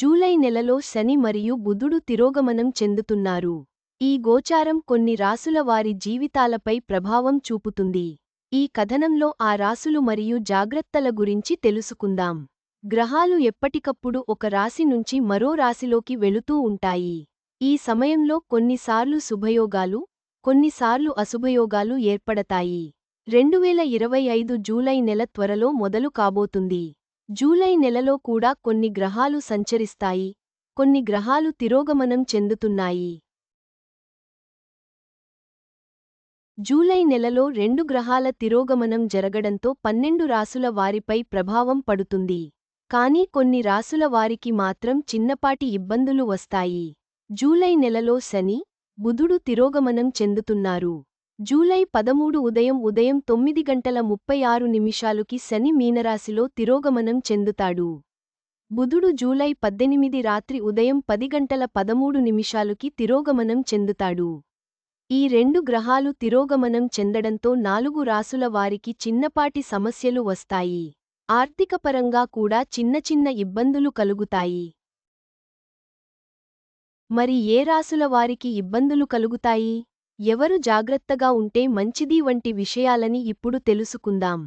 July నెలలో శని మరియు బుధుడు తిరోగమనం చెందుతున్నారు. ఈ గోచారం కొన్ని రాసుల వారి జీవితాలపై ప్రభావం చూపుతుంది. ఈ కథనంలో ఆ రాసులు మరియు జాగ్రత్తల గురించి తెలుసుకుందాం. గ్రహాలు ఎప్పటికప్పుడు ఒక రాశి నుంచి మరో రాశిలోకి వెళుతూ ఉంటాయి. ఈ సమయంలో కొన్నిసార్లు శుభయోగాలు కొన్నిసార్లు అశుభయోగాలు ఏర్పడతాయి. రెండువేల ఇరవై ఐదు జూలై నెల త్వరలో మొదలు కాబోతుంది. జూలై నెలలో కూడా కొన్ని గ్రహాలు సంచరిస్తాయి. కొన్ని గ్రహాలు తిరోగమనం చెందుతున్నాయి. జూలై నెలలో రెండు గ్రహాల తిరోగమనం జరగడంతో పన్నెండు రాసుల వారిపై ప్రభావం పడుతుంది. కానీ కొన్ని రాసుల వారికి మాత్రం చిన్నపాటి ఇబ్బందులు వస్తాయి. జూలై నెలలో శని బుధుడు తిరోగమనం చెందుతున్నారు. జూలై పదమూడు ఉదయం ఉదయం తొమ్మిది గంటల ముప్పై ఆరు నిమిషాలుకి శని మీనరాశిలో తిరోగమనం చెందుతాడు. బుధుడు జూలై పద్దెనిమిది రాత్రి ఉదయం పది గంటల పదమూడు నిమిషాలుకి తిరోగమనం చెందుతాడు. ఈ రెండు గ్రహాలు తిరోగమనం చెందడంతో నాలుగు రాసుల వారికి చిన్నపాటి సమస్యలు వస్తాయి. ఆర్థికపరంగా కూడా చిన్న చిన్న ఇబ్బందులు కలుగుతాయి. మరి ఏ రాసుల వారికి ఇబ్బందులు కలుగుతాయి? ఎవరు జాగ్రత్తగా ఉంటే మంచిది వంటి విషయాలని ఇప్పుడు తెలుసుకుందాం.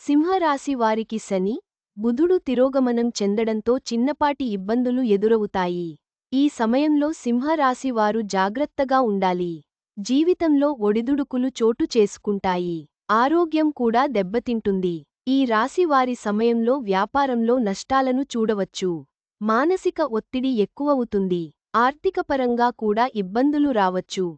సింహరాశి వారికి శని బుధుడు తిరోగమనం చెందడంతో చిన్నపాటి ఇబ్బందులు ఎదురవుతాయి. ఈ సమయంలో సింహరాశి వారు జాగ్రత్తగా ఉండాలి. జీవితంలో ఒడిదుడుకులు చోటు చేసుకుంటాయి. ఆరోగ్యం కూడా దెబ్బతింటుంది. ఈ రాశివారి సమయంలో వ్యాపారంలో నష్టాలను చూడవచ్చు. మానసిక ఒత్తిడి ఎక్కువవుతుంది. ఆర్థికపరంగా కూడా ఇబ్బందులు రావచ్చు.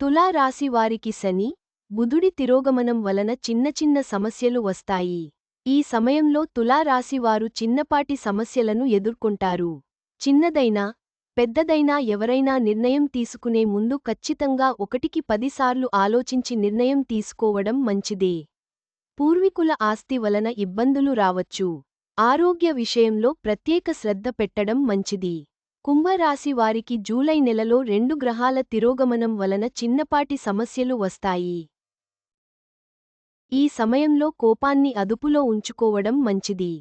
తులారాశివారికి వారికి శని బుధుడి తిరోగమనం వలన చిన్న చిన్న సమస్యలు వస్తాయి. ఈ సమయంలో తులారాశివారు చిన్నపాటి సమస్యలను ఎదుర్కొంటారు. చిన్నదైనా పెద్దదైనా ఎవరైనా నిర్ణయం తీసుకునే ముందు ఖచ్చితంగా ఒకటికి పదిసార్లు ఆలోచించి నిర్ణయం తీసుకోవడం మంచిదే. పూర్వీకుల ఆస్తి వలన ఇబ్బందులు రావచ్చు. ఆరోగ్య విషయంలో ప్రత్యేక శ్రద్ధ పెట్టడం మంచిది. కుంభరాశి వారికి జూలై నెలలో రెండు గ్రహాల తిరోగమనం వలన చిన్నపాటి సమస్యలు వస్తాయి. ఈ సమయంలో కోపాన్ని అదుపులో ఉంచుకోవడం మంచిది.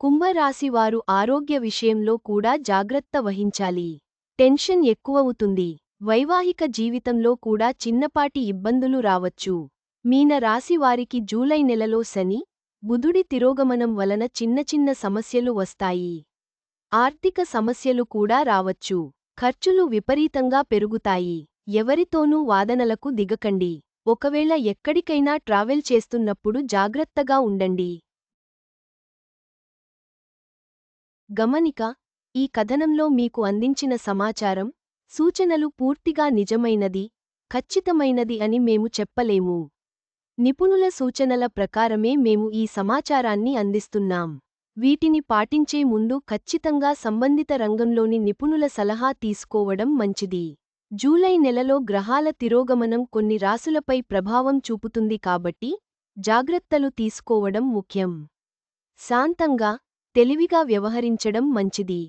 కుంభరాశివారు ఆరోగ్య విషయంలో కూడా జాగ్రత్త వహించాలి. టెన్షన్ ఎక్కువవుతుంది. వైవాహిక జీవితంలో కూడా చిన్నపాటి ఇబ్బందులు రావచ్చు. మీన రాశివారికి జూలై నెలలో శని బుధుడి తిరోగమనం వలన చిన్న చిన్న సమస్యలు వస్తాయి. ఆర్థిక సమస్యలు కూడా రావచ్చు. ఖర్చులు విపరీతంగా పెరుగుతాయి. ఎవరితోనూ వాదనలకు దిగకండి. ఒకవేళ ఎక్కడికైనా ట్రావెల్ చేస్తున్నప్పుడు జాగ్రత్తగా ఉండండి. గమనిక ఈ కథనంలో మీకు అందించిన సమాచారం సూచనలు పూర్తిగా నిజమైనది ఖచ్చితమైనది అని మేము చెప్పలేము. నిపుణుల సూచనల ప్రకారమే మేము ఈ సమాచారాన్ని అందిస్తున్నాం. వీటిని పాటించే ముందు ఖచ్చితంగా సంబంధిత రంగంలోని నిపుణుల సలహా తీసుకోవడం మంచిది. జూలై నెలలో గ్రహాల తిరోగమనం కొన్ని రాసులపై ప్రభావం చూపుతుంది కాబట్టి జాగ్రత్తలు తీసుకోవడం ముఖ్యం. శాంతంగా తెలివిగా వ్యవహరించడం మంచిది.